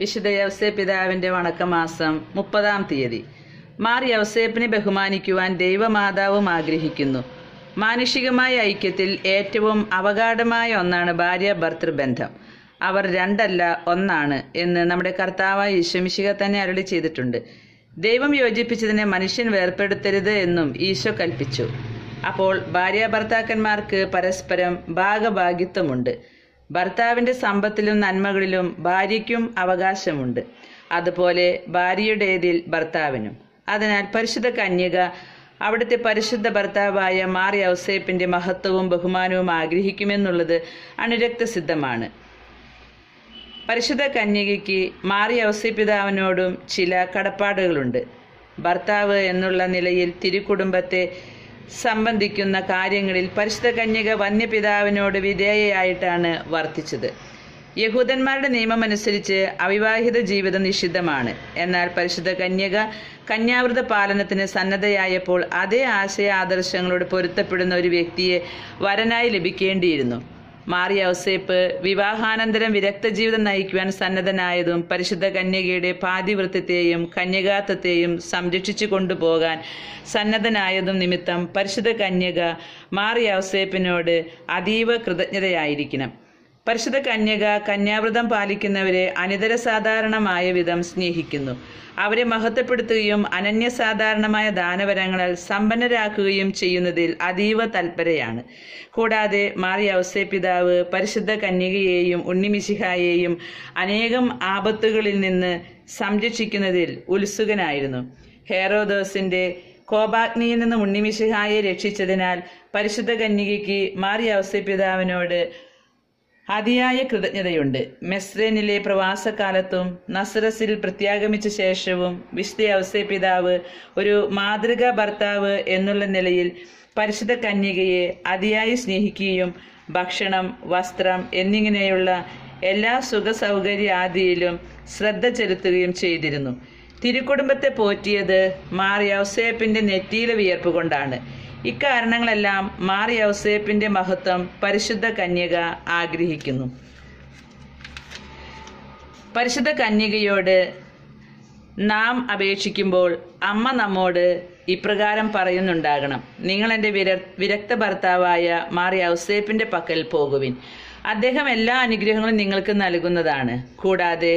വിശുദ്ധ യവസേ പിതാവിന്റെ വണക്കമാസം മുപ്പതാം തീയതി. മാർ യവസേപ്പിനെ ബഹുമാനിക്കുവാൻ ദൈവമാതാവും ആഗ്രഹിക്കുന്നു. മാനുഷികമായ ഐക്യത്തിൽ ഏറ്റവും അവഗാഢമായ ഒന്നാണ് ഭാര്യ ഭർത്തൃബന്ധം അവർ രണ്ടല്ല ഒന്നാണ് എന്ന് നമ്മുടെ കർത്താവായ ഈശ്വമിശിക തന്നെ അരുളി ചെയ്തിട്ടുണ്ട്. ദൈവം യോജിപ്പിച്ചതിനെ മനുഷ്യൻ വേർപ്പെടുത്തരുത് എന്നും ഈശോ കൽപ്പിച്ചു. അപ്പോൾ ഭാര്യ ഭർത്താക്കന്മാർക്ക് പരസ്പരം ഭാഗഭാഗിത്വമുണ്ട്. ഭർത്താവിന്റെ സമ്പത്തിലും നന്മകളിലും ഭാര്യയ്ക്കും അവകാശമുണ്ട്. അതുപോലെ ഭാര്യയുടേതിൽ ഭർത്താവിനും. അതിനാൽ പരിശുദ്ധ കന്യക അവിടുത്തെ പരിശുദ്ധ ഭർത്താവായ മാറി ഔസേപ്പിന്റെ മഹത്വവും ബഹുമാനവും ആഗ്രഹിക്കുമെന്നുള്ളത് അണുരക്തസിദ്ധമാണ് പരിശുദ്ധ കന്യകയ്ക്ക് മാറി ഔസേപ്പിതാവിനോടും ചില കടപ്പാടുകളുണ്ട്. ഭർത്താവ് എന്നുള്ള നിലയിൽ തിരുക്കുടുംബത്തെ സംബന്ധിക്കുന്ന കാര്യങ്ങളിൽ പരിശുദ്ധ കന്യക വന്യപിതാവിനോട് വിധേയയായിട്ടാണ് വർത്തിച്ചത്. യഹൂദന്മാരുടെ നിയമമനുസരിച്ച് അവിവാഹിത ജീവിതം നിഷിദ്ധമാണ്. എന്നാൽ പരിശുദ്ധ കന്യക കന്യാവൃത പാലനത്തിന് സന്നദ്ധയായപ്പോൾ അതേ ആശയ ആദർശങ്ങളോട് പൊരുത്തപ്പെടുന്ന ഒരു വ്യക്തിയെ വരനായി ലഭിക്കേണ്ടിയിരുന്നു. മാറിയ ഔസേപ്പ് വിവാഹാനന്തരം വിരക്ത ജീവിതം നയിക്കുവാൻ സന്നദ്ധനായതും പരിശുദ്ധ കന്യകയുടെ പാതിവൃത്തത്തെയും കന്യകാത്വത്തെയും സംരക്ഷിച്ചു കൊണ്ടുപോകാൻ സന്നദ്ധനായതും നിമിത്തം പരിശുദ്ധ കന്യക മാറിയ ഔസേപ്പിനോട് അതീവ കൃതജ്ഞതയായിരിക്കണം. പരിശുദ്ധ കന്യക കന്യാവ്രതം പാലിക്കുന്നവരെ അനിതര സാധാരണമായ വിധം സ്നേഹിക്കുന്നു. അവരെ മഹത്വപ്പെടുത്തുകയും അനന്യസാധാരണമായ ദാനവരങ്ങളാൽ സമ്പന്നരാക്കുകയും ചെയ്യുന്നതിൽ അതീവ തൽപരയാണ്. കൂടാതെ മാറിയ അവസ്ഥ പിതാവ് പരിശുദ്ധ കന്യകയെയും ഉണ്ണിമിശിഹായെയും അനേകം ആപത്തുകളിൽ നിന്ന് സംരക്ഷിക്കുന്നതിൽ ഉത്സുകനായിരുന്നു. ഹേറോദോസിന്റെ കോപാഗ്നിയിൽ നിന്ന് ഉണ്ണിമിശിഹായെ രക്ഷിച്ചതിനാൽ പരിശുദ്ധ കന്യകയ്ക്ക് മാറിയ അവസ്ഥ പിതാവിനോട് അതിയായ കൃതജ്ഞതയുണ്ട്. മെസ്രേനിലെ പ്രവാസകാലത്തും നസ്രസിൽ പ്രത്യാഗമിച്ച ശേഷവും വിശുദ്ധ അവസ്ഥ പിതാവ് ഒരു മാതൃകാ ഭർത്താവ് എന്നുള്ള നിലയിൽ പരിശുദ്ധ കന്യകയെ അതിയായി സ്നേഹിക്കുകയും ഭക്ഷണം വസ്ത്രം എന്നിങ്ങനെയുള്ള എല്ലാ സുഖ സൗകര്യ ആദിയിലും ശ്രദ്ധ ചെലുത്തുകയും ചെയ്തിരുന്നു. തിരുക്കുടുംബത്തെ പോറ്റിയത് മാറിയ ഔസേപ്പിന്റെ നെറ്റിയിലെ വിയർപ്പ് കൊണ്ടാണ്. ഇക്കാരണങ്ങളെല്ലാം മാറി ഔസേപ്പിന്റെ മഹത്വം പരിശുദ്ധ കന്യക ആഗ്രഹിക്കുന്നു. പരിശുദ്ധ കന്യകയോട് നാം അപേക്ഷിക്കുമ്പോൾ അമ്മ നമ്മോട് ഇപ്രകാരം പറയുന്നുണ്ടാകണം. നിങ്ങൾ എന്റെ വിര വിരക്ത ഭർത്താവായ മാറി ഔസേപ്പിന്റെ പക്കൽ പോകുവിൻ. അദ്ദേഹം എല്ലാ അനുഗ്രഹങ്ങളും നിങ്ങൾക്ക് നൽകുന്നതാണ്. കൂടാതെ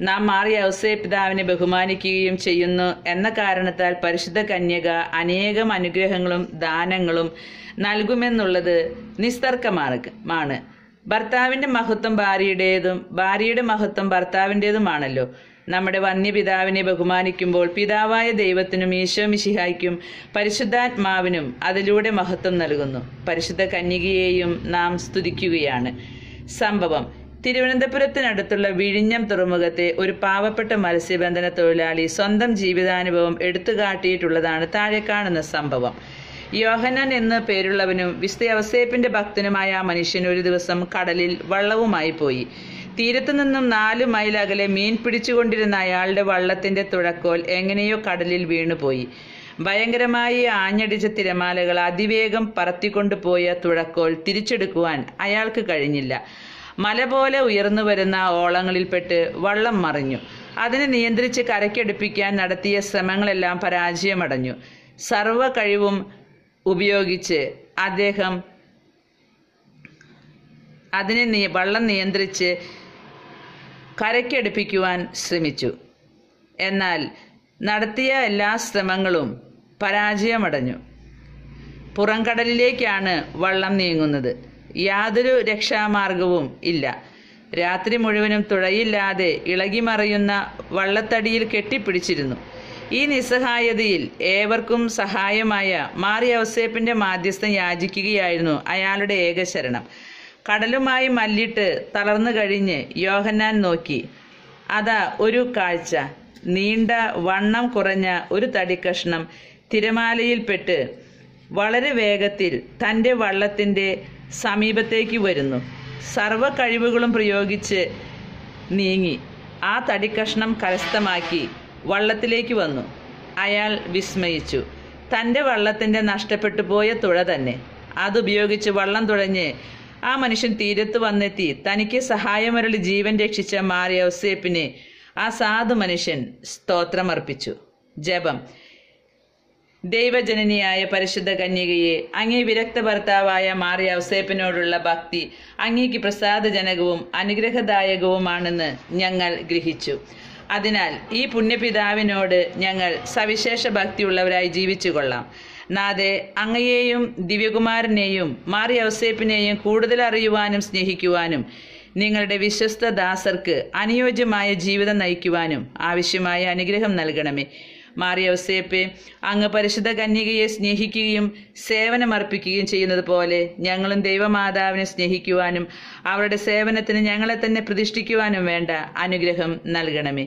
നാം മാറിയ ഔസേ പിതാവിനെ ബഹുമാനിക്കുകയും ചെയ്യുന്നു എന്ന കാരണത്താൽ പരിശുദ്ധ കന്യക അനേകം അനുഗ്രഹങ്ങളും ദാനങ്ങളും നൽകുമെന്നുള്ളത് നിസ്തർക്കമാണ് ഭർത്താവിന്റെ മഹത്വം ഭാര്യയുടേതും ഭാര്യയുടെ മഹത്വം ഭർത്താവിന്റെതുമാണല്ലോ നമ്മുടെ വന്യപിതാവിനെ ബഹുമാനിക്കുമ്പോൾ പിതാവായ ദൈവത്തിനും ഈശോ മിശിഹായ്ക്കും പരിശുദ്ധാത്മാവിനും അതിലൂടെ മഹത്വം നൽകുന്നു. പരിശുദ്ധ കന്യകയെയും നാം സ്തുതിക്കുകയാണ്. സംഭവം തിരുവനന്തപുരത്തിനടുത്തുള്ള വിഴിഞ്ഞം തുറമുഖത്തെ ഒരു പാവപ്പെട്ട മത്സ്യബന്ധന തൊഴിലാളി സ്വന്തം ജീവിതാനുഭവം എടുത്തുകാട്ടിയിട്ടുള്ളതാണ് താഴെ കാണുന്ന സംഭവം. യോഹനൻ എന്ന പേരുള്ളവനും വിശുദ്ധ അവസേപ്പിന്റെ ഭക്തനുമായ ആ മനുഷ്യൻ ഒരു ദിവസം കടലിൽ വള്ളവുമായി പോയി. തീരത്തു നിന്നും നാല് മൈൽ അകലെ മീൻ പിടിച്ചുകൊണ്ടിരുന്ന അയാളുടെ വള്ളത്തിന്റെ തുഴക്കോൽ എങ്ങനെയോ കടലിൽ വീണുപോയി. ഭയങ്കരമായി ആഞ്ഞടിച്ച തിരമാലകൾ അതിവേഗം പറത്തിക്കൊണ്ടുപോയ തുഴക്കോൽ തിരിച്ചെടുക്കുവാൻ അയാൾക്ക് കഴിഞ്ഞില്ല. മല പോലെ ഉയർന്നു വരുന്ന ഓളങ്ങളിൽപ്പെട്ട് വള്ളം മറിഞ്ഞു. അതിനെ നിയന്ത്രിച്ച് കരയ്ക്കടുപ്പിക്കാൻ നടത്തിയ ശ്രമങ്ങളെല്ലാം പരാജയമടഞ്ഞു. സർവ കഴിവും ഉപയോഗിച്ച് അദ്ദേഹം അതിനെ വള്ളം നിയന്ത്രിച്ച് കരയ്ക്കടുപ്പിക്കുവാൻ ശ്രമിച്ചു. എന്നാൽ നടത്തിയ എല്ലാ ശ്രമങ്ങളും പരാജയമടഞ്ഞു. പുറംകടലിലേക്കാണ് വള്ളം നീങ്ങുന്നത്. യാതൊരു രക്ഷാമാർഗവും ഇല്ല. രാത്രി മുഴുവനും തുഴയില്ലാതെ ഇളകിമറിയുന്ന വള്ളത്തടിയിൽ കെട്ടിപ്പിടിച്ചിരുന്നു. ഈ നിസ്സഹായതയിൽ ഏവർക്കും സഹായമായ മാറി ഔസേപ്പിന്റെ മാധ്യസ്ഥം യാചിക്കുകയായിരുന്നു അയാളുടെ ഏകശരണം. കടലുമായി മല്ലിട്ട് തളർന്നു കഴിഞ്ഞ് യോഹന്നാൻ നോക്കി അതാ ഒരു കാഴ്ച. നീണ്ട വണ്ണം കുറഞ്ഞ ഒരു തടിക്കഷ്ണം തിരമാലയിൽപ്പെട്ട് വളരെ വേഗത്തിൽ തന്റെ വള്ളത്തിന്റെ സമീപത്തേക്ക് വരുന്നു. സർവ കഴിവുകളും പ്രയോഗിച്ച് നീങ്ങി. ആ തടിക്കഷ്ണം കരസ്ഥമാക്കി വള്ളത്തിലേക്ക് വന്നു. അയാൾ വിസ്മയിച്ചു. തന്റെ വള്ളത്തിന്റെ നഷ്ടപ്പെട്ടു പോയ തുഴ തന്നെ. അതുപയോഗിച്ച് വള്ളം തുഴഞ്ഞ് ആ മനുഷ്യൻ തീരത്ത് വന്നെത്തി. തനിക്ക് സഹായമരളി ജീവൻ രക്ഷിച്ച മാറിയ ഔസേപ്പിനെ ആ സാധു മനുഷ്യൻ സ്തോത്രമർപ്പിച്ചു. ജപം. ദൈവജനനിയായ പരിശുദ്ധ കന്യകയെ അങ്ങേ വിരക്ത ഭർത്താവായ മാറിയ ഔസേപ്പിനോടുള്ള ഭക്തി അങ്ങേക്ക് പ്രസാദജനകവും അനുഗ്രഹദായകവുമാണെന്ന് ഞങ്ങൾ ഗ്രഹിച്ചു. അതിനാൽ ഈ പുണ്യപിതാവിനോട് ഞങ്ങൾ സവിശേഷ ഭക്തിയുള്ളവരായി ജീവിച്ചു കൊള്ളാം നാഥെ അങ്ങയെയും ദിവ്യകുമാരനെയും മാറിയ ഔസേപ്പിനെയും കൂടുതൽ അറിയുവാനും സ്നേഹിക്കുവാനും നിങ്ങളുടെ വിശ്വസ്ത ദാസർക്ക് അനുയോജ്യമായ ജീവിതം നയിക്കുവാനും ആവശ്യമായ അനുഗ്രഹം നൽകണമേ. മാറിയ ഔസേപ്പെ അങ്ങ് പരിശുദ്ധ കന്യകയെ സ്നേഹിക്കുകയും സേവനമർപ്പിക്കുകയും ചെയ്യുന്നത് പോലെ ഞങ്ങളും ദൈവമാതാവിനെ സ്നേഹിക്കുവാനും അവരുടെ സേവനത്തിന് ഞങ്ങളെ തന്നെ പ്രതിഷ്ഠിക്കുവാനും വേണ്ട അനുഗ്രഹം നൽകണമേ.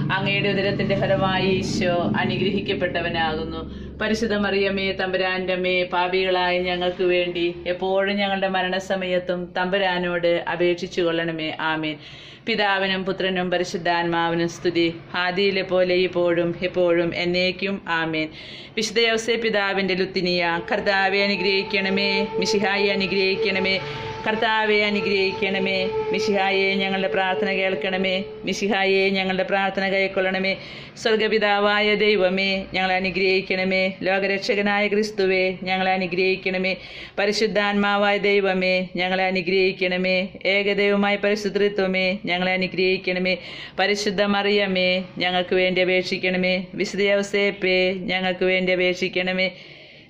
അങ്ങയുടെ ഉദരത്തിന്റെ ഫലമായി ഈശോ അനുഗ്രഹിക്കപ്പെട്ടവനാകുന്നു. പരിശുദ്ധ മറിയമ്മേ തമ്പുരാന്റെ അമ്മേ പാപികളായ ഞങ്ങൾക്ക് വേണ്ടി എപ്പോഴും ഞങ്ങളുടെ മരണസമയത്തും തമ്പുരാനോട് അപേക്ഷിച്ചു കൊള്ളണമേ ആമേൻ. പിതാവിനും പുത്രനും പരിശുദ്ധാത്മാവിനും സ്തുതി. ആദിയിലെ പോലെ ഇപ്പോഴും എപ്പോഴും എന്നേക്കും ആമേൻ. വിശുദ്ധ യോസെ പിതാവിന്റെ ലുത്തിനിയ കർത്താവെ അനുഗ്രഹിക്കണമേ മിശിഹായി അനുഗ്രഹിക്കണമേ കർത്താവെ അനുഗ്രഹിക്കണമേ മിശിഹായെ ഞങ്ങളുടെ പ്രാർത്ഥന കേൾക്കണമേ മിശിഹായെ ഞങ്ങളുടെ പ്രാർത്ഥന കൈക്കൊള്ളണമേ. സ്വർഗപിതാവായ ദൈവമേ ഞങ്ങളെ അനുഗ്രഹിക്കണമേ. ലോകരക്ഷകനായ ക്രിസ്തുവേ ഞങ്ങളെ അനുഗ്രഹിക്കണമേ. പരിശുദ്ധാത്മാവായ ദൈവമേ ഞങ്ങളെ അനുഗ്രഹിക്കണമേ. ഏകദൈവമായ പരിശുദ്ധത്വമേ ഞങ്ങളെ അനുഗ്രഹിക്കണമേ. പരിശുദ്ധ മറിയമേ ഞങ്ങൾക്ക് വേണ്ടി അപേക്ഷിക്കണമേ. വിശുദ്ധ യവസേപ്പേ ഞങ്ങൾക്ക് വേണ്ടി അപേക്ഷിക്കണമേ.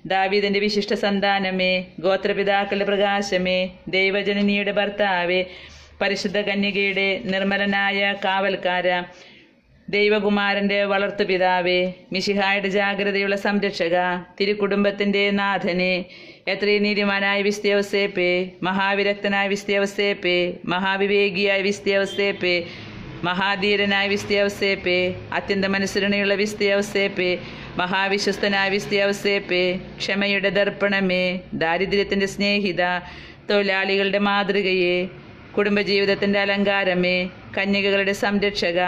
ദാവീദിന്റെ വിശിഷ്ട സന്താനമേ ഗോത്രപിതാക്കളുടെ പ്രകാശമേ ദൈവജനനിയുടെ ഭർത്താവേ പരിശുദ്ധ കന്യകയുടെ നിർമ്മലനായ കാവൽക്കാര ദൈവകുമാരന്റെ വളർത്തു പിതാവേ മിശിഹായുടെ ജാഗ്രതയുള്ള സംരക്ഷക തിരുക്കുടുംബത്തിന്റെ നാഥനെ എത്രയും നീതിമാനായ വിസ്തേവസേപ്പേ മഹാവിരക്തനായ വിസ്തേവസേപ്പേ മഹാവിവേകിയായ വിസ്തേവസേപ്പേ മഹാധീരനായ വിസ്തേവസേപ്പേ അത്യന്ത മനസ്സരണയുള്ള വിസ്ത്യവസേപ്പേ മഹാവിശ്വസ്തനായ വിസ്തേവസേപ്പേ ക്ഷമയുടെ ദർപ്പണമേ ദാരിദ്ര്യത്തിന്റെ സ്നേഹിത തൊഴിലാളികളുടെ മാതൃകയെ കുടുംബജീവിതത്തിന്റെ അലങ്കാരമേ കന്യകകളുടെ സംരക്ഷക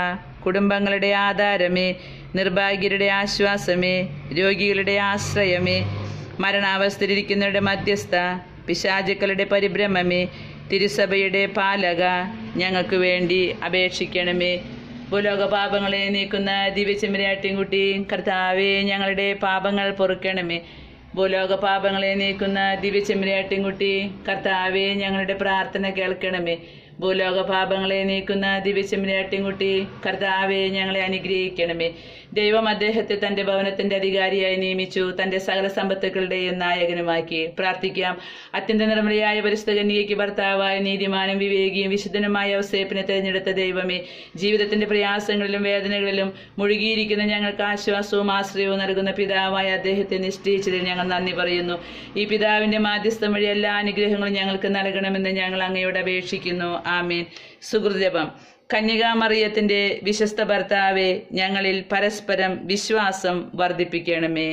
കുടുംബങ്ങളുടെ ആധാരമേ നിർഭാഗ്യരുടെ ആശ്വാസമേ രോഗികളുടെ ആശ്രയമേ മരണാവസ്ഥയിലിരിക്കുന്നവരുടെ മധ്യസ്ഥ പിശാചുക്കളുടെ പരിഭ്രമമേ തിരുസഭയുടെ പാലക ഞങ്ങൾക്ക് വേണ്ടി അപേക്ഷിക്കണമേ. ഭൂലോക പാപങ്ങളെ നീക്കുന്ന ദിവ്യചെമ്മരാട്ടിൻകുട്ടി കർത്താവെ ഞങ്ങളുടെ പാപങ്ങൾ പൊറുക്കണമേ. ഭൂലോക പാപങ്ങളെ നീക്കുന്ന ദിവ്യചെമ്മരാട്ടിൻകുട്ടി കർത്താവെ ഞങ്ങളുടെ പ്രാർത്ഥന കേൾക്കണമേ. ഭൂലോക പാപങ്ങളെ നീക്കുന്ന ദിവ്യചെമ്മരാട്ടിൻകുട്ടി കർത്താവെ ഞങ്ങളെ അനുഗ്രഹിക്കണമേ. ദൈവം അദ്ദേഹത്തെ തന്റെ ഭവനത്തിന്റെ അധികാരിയായി നിയമിച്ചു. തന്റെ സകല സമ്പത്തുക്കളുടെയും നായകനുമാക്കി. പ്രാർത്ഥിക്കാം. അത്യന്ത നിർമ്മലയായ പരിസ്ഥിതി ഭർത്താവായ നീതിമാനും വിവേകിയും വിശുദ്ധനുമായ ഔസേപ്പിനെ തിരഞ്ഞെടുത്ത ദൈവമേ ജീവിതത്തിന്റെ പ്രയാസങ്ങളിലും വേദനകളിലും മുഴുകിയിരിക്കുന്ന ഞങ്ങൾക്ക് ആശ്വാസവും ആശ്രയവും നൽകുന്ന പിതാവായ അദ്ദേഹത്തെ നിശ്ചയിച്ചതിൽ ഞങ്ങൾ നന്ദി പറയുന്നു. ഈ പിതാവിന്റെ മാധ്യസ്ഥം വഴി എല്ലാ അനുഗ്രഹങ്ങളും ഞങ്ങൾക്ക് നൽകണമെന്ന് ഞങ്ങൾ അങ്ങയോട് അപേക്ഷിക്കുന്നു. ആമീൻ. സുഹൃജപം കന്യകാമറിയത്തിന്റെ വിശ്വസ്ത ഭർത്താവെ ഞങ്ങളിൽ പരസ്പരം വിശ്വാസം വർദ്ധിപ്പിക്കണമേ.